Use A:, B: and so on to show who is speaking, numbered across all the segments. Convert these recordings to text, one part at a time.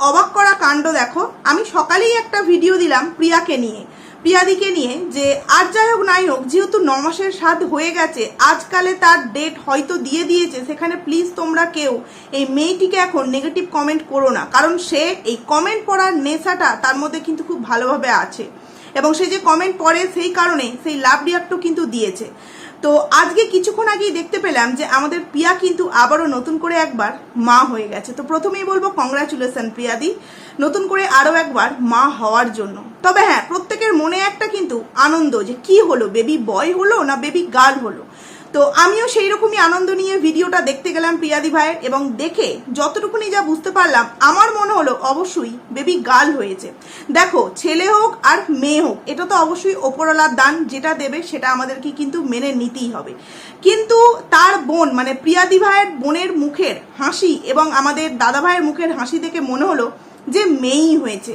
A: অবাক করা কাণ্ড দেখো। আমি সকালেই একটা ভিডিও দিলাম প্রিয়াকে নিয়ে। প্রিয়াদিকে নিয়ে যে, আর যাই হোক নাই হোক, যেহেতু ন মাসের স্বাদ হয়ে গেছে, আজকালে তার ডেট হয়তো দিয়ে দিয়েছে, সেখানে প্লিজ তোমরা কেউ এই মেয়েটিকে এখন নেগেটিভ কমেন্ট করো না। কারণ সে এই কমেন্ট পড়ার নেশাটা তার মধ্যে কিন্তু খুব ভালোভাবে আছে। এবং সে যে কমেন্ট পড়ে সেই কারণে সেই লাভ রিয়াক্টও কিন্তু দিয়েছে। তো আজকে কিছুক্ষণ আগেই দেখতে পেলাম যে আমাদের প্রিয়া কিন্তু আবারও নতুন করে একবার মা হয়ে গেছে। তো প্রথমেই বলব কংগ্রাচুলেশন প্রিয়াদি নতুন করে আরও একবার মা হওয়ার জন্য। তবে হ্যাঁ প্রত্যেকের মনে একটা কিন্তু আনন্দ যে কি হলো? বেবি বয় হলো না বেবি গার্ল হলো? তো আমিও সেই রকমই আনন্দ নিয়ে ভিডিওটা দেখতে গেলাম প্রিয়াদি ভাইয়ের এবং দেখে যতটুকুনি যা বুঝতে পারলাম, আমার মনে হলো অবশ্যই বেবি গার্ল হয়েছে। দেখো, ছেলে হোক আর মেয়ে হোক, এটা তো অবশ্যই ওপরওয়ালার দান, যেটা দেবে সেটা আমাদেরকে কিন্তু মেনে নিতেই হবে। কিন্তু তার বোন মানে প্রিয়াদি ভাইয়ের বোনের মুখের হাসি এবং আমাদের দাদা ভাইয়ের মুখের হাসি দেখে মনে হলো যে মেয়েই হয়েছে।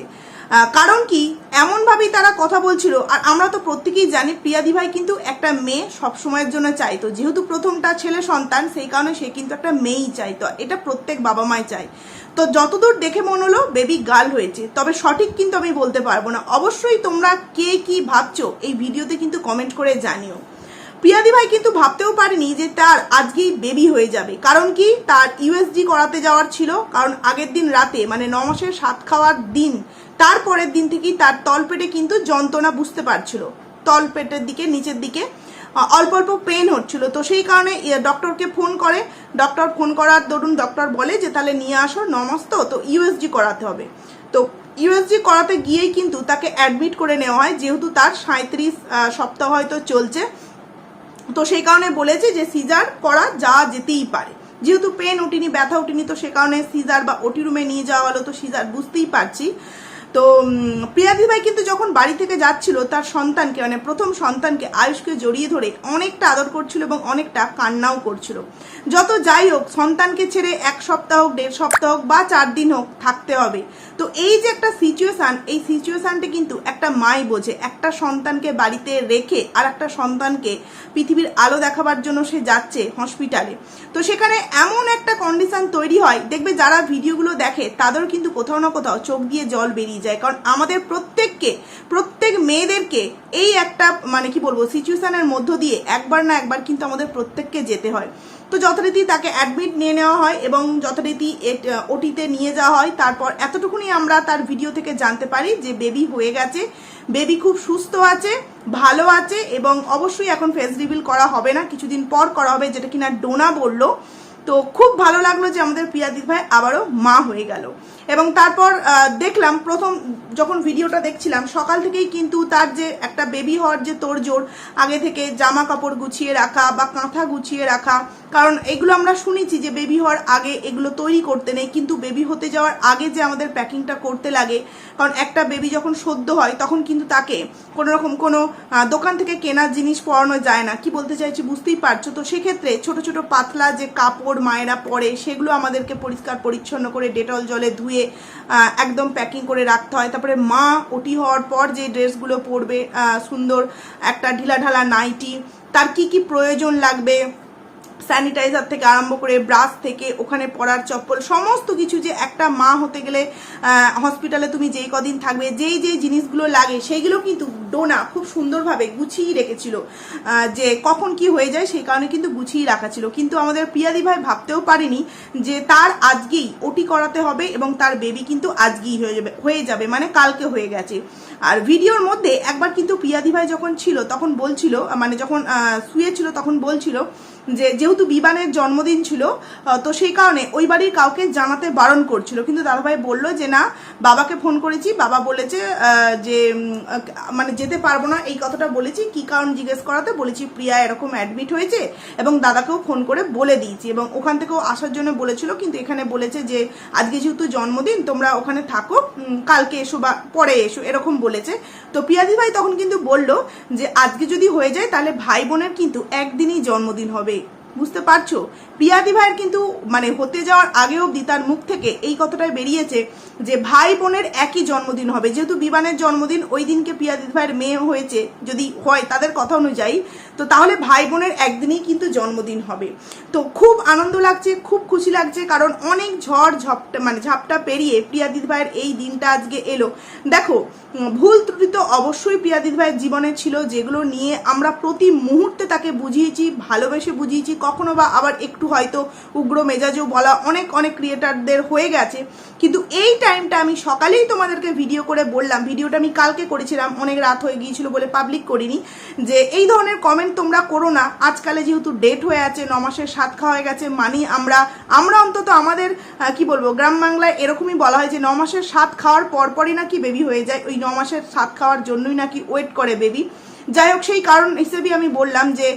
A: কারণ কি? এমনভাবেই তারা কথা বলছিল। আর আমরা তো প্রত্যেকেই জানি প্রিয়াদি ভাই কিন্তু একটা মেয়ে সব সময়ের জন্য চাইতো। যেহেতু প্রথমটা ছেলে সন্তান, সেই কারণে সে কিন্তু একটা মেয়েই চাইতো। এটা প্রত্যেক বাবা মাই চায়। তো যতদূর দেখে মনে হলো বেবি গার্ল হয়েছে। তবে সঠিক কিন্তু আমি বলতে পারব না। অবশ্যই তোমরা কে কি ভাবছ, এই ভিডিওতে কিন্তু কমেন্ট করে জানিও। প্রিয়াদি ভাই কিন্তু ভাবতেও পারেনি যে তার আজকেই বেবি হয়ে যাবে। কারণ কি? তার ইউএসজি করাতে যাওয়ার ছিল। কারণ আগের দিন রাতে মানে ন মাসের সাত খাওয়ার দিন তারপরের দিন থেকেই তার তলপেটে কিন্তু যন্ত্রণা বুঝতে পারছিল। তলপেটের দিকে, নিচের দিকে অল্প অল্প পেন হচ্ছিল। তো সেই কারণে ডক্টরকে ফোন করে। ডক্টর ফোন করার দরুন ডক্টর বলে যে, তাহলে নিয়ে আসো ন মাস তো তো ইউএসজি করাতে হবে। তো ইউএসজি করাতে গিয়েই কিন্তু তাকে অ্যাডমিট করে নেওয়া হয়। যেহেতু তার সাঁত্রিশ সপ্তাহ হয়তো চলছে। তো সেই কারণে বলেছে যে সিজার করা যা যেতেই পারে। যেহেতু পেন উঠিনি, ব্যথা উঠিনি, তো সে কারণে সিজার বা ওটি রুমে নিয়ে যাওয়া হলো, তো সিজার বুঝতেই পারছি। তো প্রিয়াদি ভাই কিন্তু যখন বাড়ি থেকে যাচ্ছিল, তার সন্তানকে মানে প্রথম সন্তানকে আয়ুষকে জড়িয়ে ধরে অনেকটা আদর করছিল এবং অনেকটা কান্নাও করছিল। যত যাই হোক, সন্তানকে ছেড়ে এক সপ্তাহ হোক, দেড় সপ্তাহ হোক বা চার দিন হোক থাকতে হবে। তো এই যে একটা সিচুয়েশান এই সিচুয়েশানটা কিন্তু একটা মাই বোঝে। একটা সন্তানকে বাড়িতে রেখে আর একটা সন্তানকে পৃথিবীর আলো দেখাবার জন্য সে যাচ্ছে হসপিটালে তো সেখানে এমন একটা কন্ডিশন তৈরি হয়, দেখবে যারা ভিডিওগুলো দেখে তাদের কিন্তু কোথাও না কোথাও চোখ দিয়ে জল বেরিয়ে যায়। কারণ আমাদের প্রত্যেককে, প্রত্যেক মেয়েদেরকে এই একটা মানে কি বলব, সিচুয়েশনের মধ্য দিয়ে একবার না একবার কিন্তু আমাদের প্রত্যেককে যেতে হয়। তো যথারীতি তাকে অ্যাডমিট নিয়ে নেওয়া হয় এবং যথারীতি ওটিতে নিয়ে যাওয়া হয়। তারপর এতটুকুনি আমরা তার ভিডিও থেকে জানতে পারি যে বেবি হয়ে গেছে বেবি খুব সুস্থ আছে, ভালো আছে এবং অবশ্যই এখন ফেস রিভিল করা হবে না। কিছুদিন পর করা হবে, যেটা কিনা ডোনা বলল। তো খুব ভালো লাগল যে আমাদের প্রিয়াদিক ভাই আবারও মা হয়ে গেল। এবং তারপর দেখলাম প্রথম যখন ভিডিওটা দেখছিলাম, সকাল থেকেই কিন্তু তার যে একটা বেবি হওয়ার যে তোড়জোড়, আগে থেকে জামা কাপড় গুছিয়ে রাখা বা কাঁথা গুছিয়ে রাখা, কারণ এগুলো আমরা শুনেছি যে বেবি হওয়ার আগে এগুলো তৈরি করতে নেই, কিন্তু বেবি হতে যাওয়ার আগে যে আমাদের প্যাকিংটা করতে লাগে, কারণ একটা বেবি যখন সদ্য হয়, তখন কিন্তু তাকে কোনো রকম কোনো দোকান থেকে কেনার জিনিস পরানো যায় না। কি বলতে চাইছি বুঝতেই পারছ? তো সেক্ষেত্রে ছোট ছোট পাতলা যে কাপড় মায়েরা পরে, সেগুলো আমাদেরকে পরিষ্কার পরিচ্ছন্ন করে ডেটল জলে ধুয়ে একদম প্যাকিং করে রাখতে হয়। তারপরে মা ওটি হওয়ার পর যে ড্রেসগুলো পরবে সুন্দর একটা ঢিলাঢালা নাইটি তার কি কি প্রয়োজন লাগবে? স্যানিটাইজার থেকে আরম্ভ করে ব্রাশ থেকে ওখানে পরার চপ্পল, সমস্ত কিছু যে একটা মা হতে গেলে হসপিটালে তুমি যেই কদিন থাকবে, যেই যেই জিনিসগুলো লাগে, সেইগুলো কিন্তু ডোনা খুব সুন্দরভাবে গুছিয়ে রেখেছিল। যে কখন কি হয়ে যায় সেই কারণে কিন্তু গুছিয়ে রাখা ছিল। কিন্তু আমাদের প্রিয়াদি ভাই ভাবতেও পারেনি যে তার আজকেই ওটি করাতে হবে এবং তার বেবি কিন্তু আজকেই হয়ে যাবে হয়ে যাবে মানে কালকে হয়ে গেছে। আর ভিডিওর মধ্যে একবার কিন্তু প্রিয়াদি ভাই যখন ছিল, তখন বলছিল মানে যখন শুয়েছিল তখন বলছিল যে, যেহেতু বিবানের জন্মদিন ছিল তো সেই কারণে ওই বাড়ির কাউকে জানাতে বারণ করছিল। কিন্তু দাদাভাই বলল যে, না, বাবাকে ফোন করেছি। বাবা বলেছে যে মানে যেতে পারব না। এই কথাটা বলেছি। কি কারণ জিজ্ঞেস করাতে? বলেছি, প্রিয়া এরকম অ্যাডমিট হয়েছে এবং দাদাকেও ফোন করে বলে দিয়েছি। এবং ওখান থেকেও আসার জন্য বলেছিল। কিন্তু এখানে বলেছে যে, আজকে যেহেতু জন্মদিন, তোমরা ওখানে থাকো। কালকে এসো বা পরে এসো। এরকম বলেছে। তো পিয়াদি ভাই তখন কিন্তু বলল যে, আজকে যদি হয়ে যায়, তাহলে ভাই বোনের কিন্তু একদিনই জন্মদিন হবে। বুঝতে পারছ? প্রিয়াদি ভাইয়ের কিন্তু মানে হতে যাওয়ার আগে অবধি তার মুখ থেকে এই কথাটাই বেরিয়েছে যে ভাই বোনের একই জন্মদিন হবে। যেহেতু বিমানের জন্মদিন, ওই দিনকে প্রিয়াদি ভাইয়ের মেয়ে হয়েছে। যদি হয় তাদের কথা অনুযায়ী তো তাহলে ভাই বোনের একদিনই কিন্তু জন্মদিন হবে। তো খুব আনন্দ লাগছে, খুব খুশি লাগছে, কারণ অনেক ঝড় ঝপটা মানে ঝাপটা পেরিয়ে প্রিয়াদিত ভাইয়ের এই দিনটা আজকে এলো। দেখো ভুল ত্রুটি তো অবশ্যই প্রিয়াদিত ভাইয়ের জীবনে ছিল, যেগুলো নিয়ে আমরা প্রতি মুহূর্তে তাকে বুঝিয়েছি, ভালোবেসে বুঝিয়েছি, কখনো বা আবার একটু হয়তো উগ্র মেজাজেও বলা অনেক অনেক ক্রিয়েটারদের হয়ে গেছে। কিন্তু এই টাইমটা আমি সকালেই তোমাদেরকে ভিডিও করে বললাম ভিডিওটা আমি কালকে করেছিলাম, অনেক রাত হয়ে গিয়েছিল বলে পাবলিক করিনি, যে এই ধরনের কমেন্ট তোমরা করো না। আজকালে যেহেতু ডেট হয়ে আছে ন মাসের সাত খাওয়া হয়ে গেছে, মানি আমরা আমরা অন্তত আমাদের কি বলব, গ্রাম বাংলায় এরকমই বলা হয় যে ন মাসের সাত খাওয়ার পরপরই নাকি বেবি হয়ে যায়। ওই ন মাসের সাত খাওয়ার জন্যই নাকি ওয়েট করে বেবি যাই হোক, সেই কারণ হিসেবে আমি বললাম যে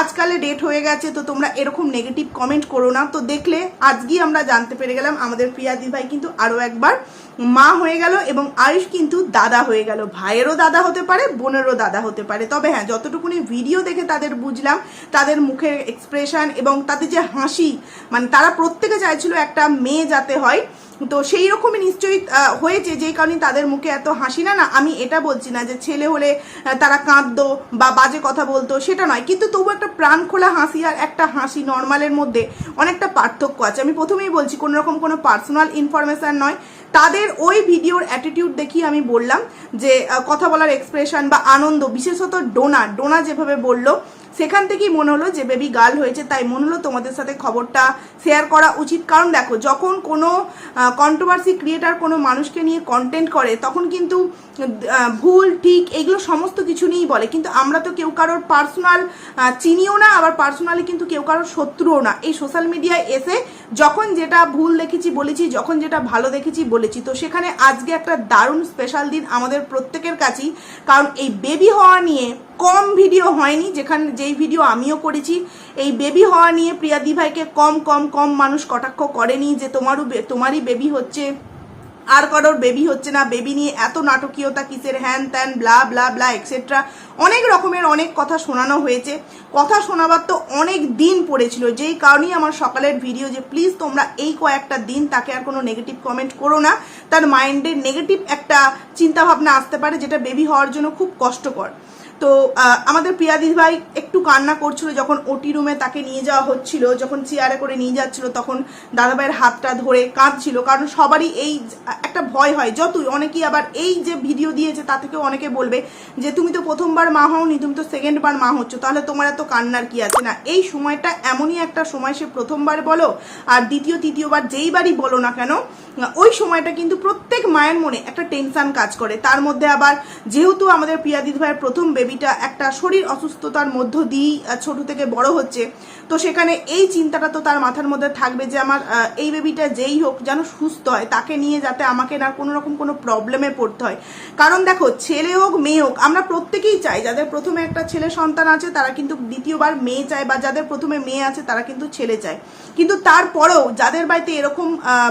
A: আজকালে ডেট হয়ে গেছে, তো তোমরা এরকম নেগেটিভ কমেন্ট করো না। তো দেখলে আজকেই আমরা জানতে পেরে গেলাম আমাদের প্রিয়াদি ভাই কিন্তু আরও একবার মা হয়ে গেল এবং আয়ুষ কিন্তু দাদা হয়ে গেল। ভাইয়েরও দাদা হতে পারে, বোনেরও দাদা হতে পারে। তবে হ্যাঁ যতটুকুনি ভিডিও দেখে তাদের বুঝলাম, তাদের মুখের এক্সপ্রেশন এবং তাদের যে হাসি মানে তারা প্রত্যেকে চাইছিল একটা মেয়ে যাতে হয়। তো সেই রকমই নিশ্চয়ই হয়েছে যেই কারণে তাদের মুখে এত হাসি না না, আমি এটা বলছি না যে ছেলে হলে তারা কাঁদতো বা বাজে কথা বলতো, সেটা নয়। কিন্তু তবু একটা প্রাণ খোলা হাসি আর একটা হাসি নর্মালের মধ্যে অনেকটা পার্থক্য আছে। আমি প্রথমেই বলছি, কোনো রকম কোনো পার্সোনাল ইনফরমেশন নয়। তাদের ওই ভিডিওর অ্যাটিটিউড দেখি আমি বললাম যে কথা বলার এক্সপ্রেশন বা আনন্দ, বিশেষত ডোনা ডোনা যেভাবে বলল সেখান থেকেই মনে হলো যে বেবি গার্ল হয়েছে, তাই মনে হলো তোমাদের সাথে খবরটা শেয়ার করা উচিত। কারণ দেখো, যখন কোনো কন্ট্রোভার্সি ক্রিয়েটার কোনো মানুষকে নিয়ে কন্টেন্ট করে, তখন কিন্তু ভুল, ঠিক, এগুলো সমস্ত কিছু নিয়েই বলে। কিন্তু আমরা তো কেউ কারোর পার্সোনাল চিনিও না, আবার পার্সোনালি কিন্তু কেউ কারোর শত্রুও না। এই সোশ্যাল মিডিয়ায় এসে যখন যেটা ভুল দেখেছি বলেছি, যখন যেটা ভালো দেখেছি বলেছি। তো সেখানে আজকে একটা দারুণ স্পেশাল দিন আমাদের প্রত্যেকের কাছেই। কারণ এই বেবি হওয়া নিয়ে কম ভিডিও হয়নি, যেখানে, যেই ভিডিও আমিও করেছি, এই বেবি হওয়া নিয়ে প্রিয়াদি ভাইকে কম কম কম মানুষ কটাক্ষ করেনি যে তোমারও তোমারই বেবি হচ্ছে। আর কারোর বেবি হচ্ছে না। বেবি নিয়ে এত নাটকীয়তা, কিসের হ্যান ত্যান, ব্লা ব্লা ব্লা এক্সেট্রা অনেক রকমের অনেক কথা শোনানো হয়েছে। কথা শোনাবার তো অনেক দিন পড়েছিল। যেই কারণেই আমার সকালের ভিডিও যে, প্লিজ তোমরা এই কয়েকটা দিন তাকে আর কোনো নেগেটিভ কমেন্ট করো না। তার মাইন্ডে নেগেটিভ একটা চিন্তাভাবনা আসতে পারে, যেটা বেবি হওয়ার জন্য খুব কষ্টকর। তো আমাদের প্রিয়াদি ভাই একটু কান্না করছিল যখন ওটি রুমে তাকে নিয়ে যাওয়া হচ্ছিল, যখন চেয়ারে করে নিয়ে যাচ্ছিল, তখন দাদাভাইয়ের হাতটা ধরে কাঁদছিল, কারণ সবারই এই একটা ভয় হয়, যতই, অনেকেই আবার এই যে ভিডিও দিয়েছে, তা থেকেও অনেকে বলবে যে, তুমি তো প্রথমবার মা হওনি, তুমি তো সেকেন্ডবার মা হচ্ছ, তাহলে তোমার এত কান্নার কি আছে? না, এই সময়টা এমনই একটা সময়, সে প্রথমবার বলো, আর দ্বিতীয়, তৃতীয়বার যেইবারই বলো না কেন ওই সময়টা কিন্তু প্রত্যেক মায়ের মনে একটা টেনশান কাজ করে। তার মধ্যে আবার যেহেতু আমাদের প্রিয়াদিত ভাইয়ের প্রথম বেবিটা একটা শরীর অসুস্থতার মধ্য দিয়েই ছোট থেকে বড় হচ্ছে, তো সেখানে এই চিন্তাটা তো তার মাথার মধ্যে থাকবে যে আমার এই বেবিটা যেই হোক যেন সুস্থ হয়, তাকে নিয়ে যাতে আমাকে না কোনো রকম কোনো প্রবলেমে পড়তে হয়। কারণ দেখো, ছেলে হোক, মেয়ে হোক, আমরা প্রত্যেকেই চাই, যাদের প্রথমে একটা ছেলে সন্তান আছে, তারা কিন্তু দ্বিতীয়বার মেয়ে চায়, বা যাদের প্রথমে মেয়ে আছে, তারা কিন্তু ছেলে চায়। কিন্তু তারপরেও যাদের বাড়িতে এরকম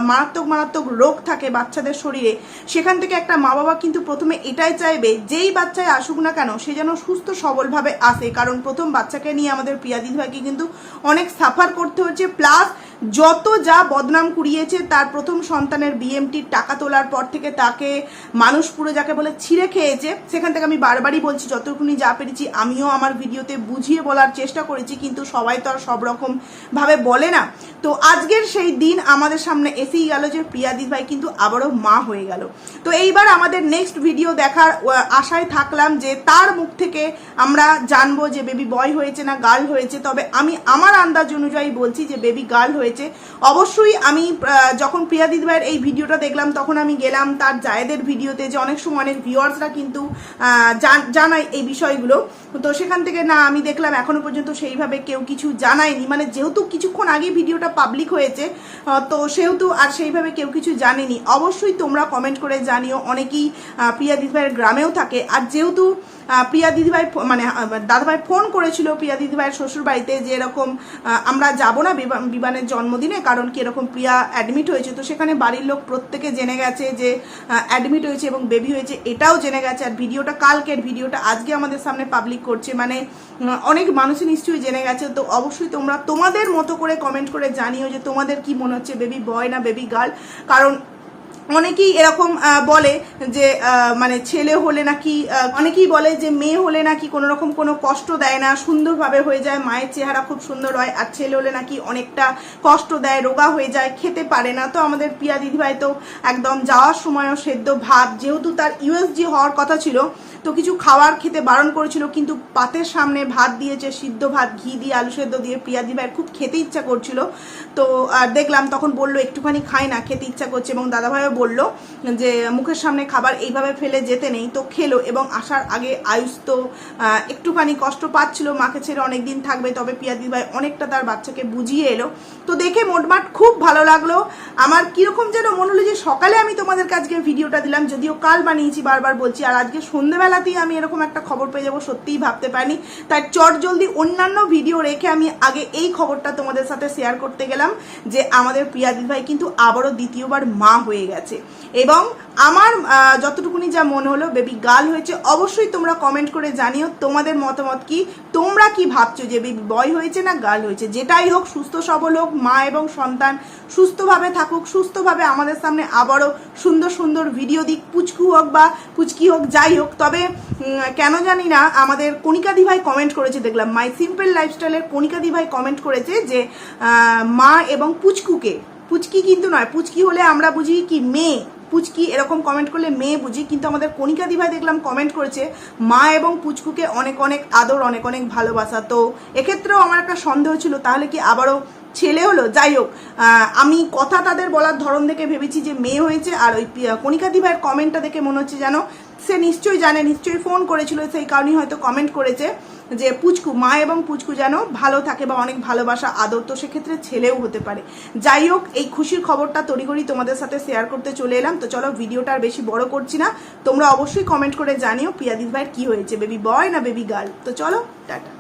A: মারাত্মক মারাত্মক মারাত্মক রোগ থাকে বাচ্চাদের শরীরে, সেখান থেকে একটা মা বাবা কিন্তু প্রথমে এটাই চাইবে, যেই বাচ্চায় আসুক না কেন, সে যেন সুস্থ সবলভাবে আসে। কারণ প্রথম বাচ্চাকে নিয়ে আমাদের প্রিয়াদিন ভাইকে কিন্তু অনেক সাফার করতে হচ্ছে প্লাস যত যা বদনাম কুড়িয়েছে, তার প্রথম সন্তানের বিএমটির টাকা তোলার পর থেকে তাকে মানুষ পুরো যাকে বলে ছিঁড়ে খেয়েছে। সেখান থেকে আমি বারবারই বলছি, যতটুকুনি যা পেরেছি, আমিও আমার ভিডিওতে বুঝিয়ে বলার চেষ্টা করেছি, কিন্তু সবাই তো আর সব রকম ভাবে বলে না। তো আজকের সেই দিন আমাদের সামনে এসেই গেল যে প্রিয়াদি ভাই কিন্তু আবারও মা হয়ে গেল। তো এইবার আমাদের নেক্সট ভিডিও দেখার আশায় থাকলাম যে তার মুখ থেকে আমরা জানব যে বেবি বয় হয়েছে না গার্ল হয়েছে। তবে আমি আমার আন্দাজ অনুযায়ী বলছি যে বেবি গার্ল হয়েছে। অবশ্যই আমি যখন প্রিয়া দিদি ভাইয়ের এই ভিডিওটা দেখলাম, তখন আমি গেলাম তার জায়েদের ভিডিওতে যে অনেক সময় অনেক ভিউয়ার্সরা কিন্তু জানায় এই বিষয়গুলো। তো সেখান থেকে, না, আমি দেখলাম এখনও পর্যন্ত সেইভাবে কেউ কিছু জানায়নি। মানে যেহেতু কিছুক্ষণ আগে ভিডিওটা পাবলিক হয়েছে তো সেহেতু আর সেইভাবে কেউ কিছু জানেনি। অবশ্যই তোমরা কমেন্ট করে জানিও, অনেকেই প্রিয়া দিদি ভাইয়ের গ্রামেও থাকে। আর যেহেতু প্রিয়া দিদিভাই মানে দাদাভাই ফোন করেছিল প্রিয়া দিদিভাইয়ের শ্বশুর বাড়িতে যে এরকম আমরা যাব না বিমানের জন্মদিনে, কারণ কি এরকম প্রিয়া অ্যাডমিট হয়েছে, তো সেখানে বাড়ির লোক প্রত্যেকে জেনে গেছে যে অ্যাডমিট হয়েছে এবং বেবি হয়েছে, এটাও জেনে গেছে। আর ভিডিওটা, কালকের ভিডিওটা আজকে আমাদের সামনে পাবলিক করছে মানে অনেক মানুষই নিশ্চয়ই জেনে গেছে। তো অবশ্যই তোমরা তোমাদের মতো করে কমেন্ট করে জানিও যে তোমাদের কি মনে হচ্ছে বেবি বয় না বেবি গার্ল কারণ অনেকেই এরকম বলে যে মানে ছেলে হলে নাকি অনেকেই বলে যে মেয়ে হলে নাকি কোনো রকম কোনো কষ্ট দেয় না, সুন্দরভাবে হয়ে যায়, মায়ের চেহারা খুব সুন্দর হয়, আর ছেলে হলে নাকি অনেকটা কষ্ট দেয়, রোগা হয়ে যায়, খেতে পারে না। তো আমাদের পিয়া দিদিভাই তো একদম যাওয়ার সময়ও সেদ্ধ ভাত, যেহেতু তার ইউএসজি হওয়ার কথা ছিল, তো কিছু খাওয়ার খেতে বারণ করেছিল, কিন্তু পাতের সামনে ভাত দিয়েছে, সিদ্ধ ভাত, ঘি দিয়ে, আলু সেদ্ধ দিয়ে প্রিয়া দিদিভাইয়ের খুব খেতে ইচ্ছা করছিল। তো দেখলাম তখন বলল, একটুখানি খাই না, খেতে ইচ্ছা করছে। এবং দাদাভাইও বলল যে, মুখের সামনে খাবার এইভাবে ফেলে যেতে নেই। তো খেলো এবং আসার আগে আয়ুষ তো একটুখানি কষ্ট পাচ্ছিল। মাকে ছেড়ে অনেক দিন থাকবে, তবে পিয়া ভাই অনেকটা তার বাচ্চাকে বুঝিয়ে এলো। তো দেখে মোটমাট খুব ভালো লাগল। আমার কীরকম যেন মনে হলো যে, সকালে আমি তোমাদের আজকে ভিডিওটা দিলাম, যদিও কাল বানিয়েছি বারবার বলছি, আর আজকে সন্ধ্যেবেলাতেই আমি এরকম একটা খবর পেয়ে যাব, সত্যিই ভাবতে পারিনি। তাই চট জলদি অন্যান্য ভিডিও রেখে আমি আগে এই খবরটা তোমাদের সাথে শেয়ার করতে গেলাম, যে আমাদের প্রিয়া ভাই কিন্তু আবারও দ্বিতীয়বার মা হয়ে গেছে। এবং আমার যতটুকুনি যা মনে হলো, বেবি গার্ল হয়েছে, অবশ্যই তোমরা কমেন্ট করে জানিও তোমাদের মতামত কি। তোমরা কি ভাবছ যে বেবি বয় হয়েছে না গার্ল হয়েছে? যেটাই হোক, সুস্থ সবল হোক, মা এবং সন্তান সুস্থভাবে থাকুক, সুস্থভাবে আমাদের সামনে আবারও সুন্দর সুন্দর ভিডিও দিক, পুচকু হোক বা পুচকি হোক, যাই হোক। তবে কেন জানি না, আমাদের কণিকা দিভাই কমেন্ট করেছে, দেখলাম মাই সিম্পল লাইফস্টাইলের কণিকা দিভাই কমেন্ট করেছে যে মা এবং পুচকুকে পুচকি কিন্তু নয়, পুচকি হলে আমরা বুঝি কি মেয়ে? পুচকি এরকম কমেন্ট করলে মেয়ে বুঝি, কিন্তু আমাদের কণিকা দিভাই দেখলাম কমেন্ট করেছে, মা এবং পুচকুকে অনেক অনেক আদর, অনেক অনেক ভালোবাসা। তো এক্ষেত্রেও আমার একটা সন্দেহ ছিল, তাহলে কি আবারও ছেলে হলো, যাই হোক আমি কথা তাদের বলার ধরন দেখে ভেবেছি যে মেয়ে হয়েছে, আর ওই কণিকাদি ভাইয়ের কমেন্টটা দেখে মনে হচ্ছে যেন সে নিশ্চয়ই জানে, নিশ্চয়ই ফোন করেছিল, সেই কারণেই হয়তো কমেন্ট করেছে যে পুচকু, মা এবং পুচকু যেন ভালো থাকে বা অনেক ভালোবাসা, আদর, তো সেক্ষেত্রে ছেলেও হতে পারে। যাই হোক, এই খুশির খবরটা তড়িঘড়ি তোমাদের সাথে শেয়ার করতে চলে এলাম, তো চলো ভিডিওটা আর বেশি বড় করছি না, তোমরা অবশ্যই কমেন্ট করে জানিও পিয়াদিস ভাইয়ের কি হয়েছে বেবি বয় না বেবি গার্ল তো চলো, টাটা।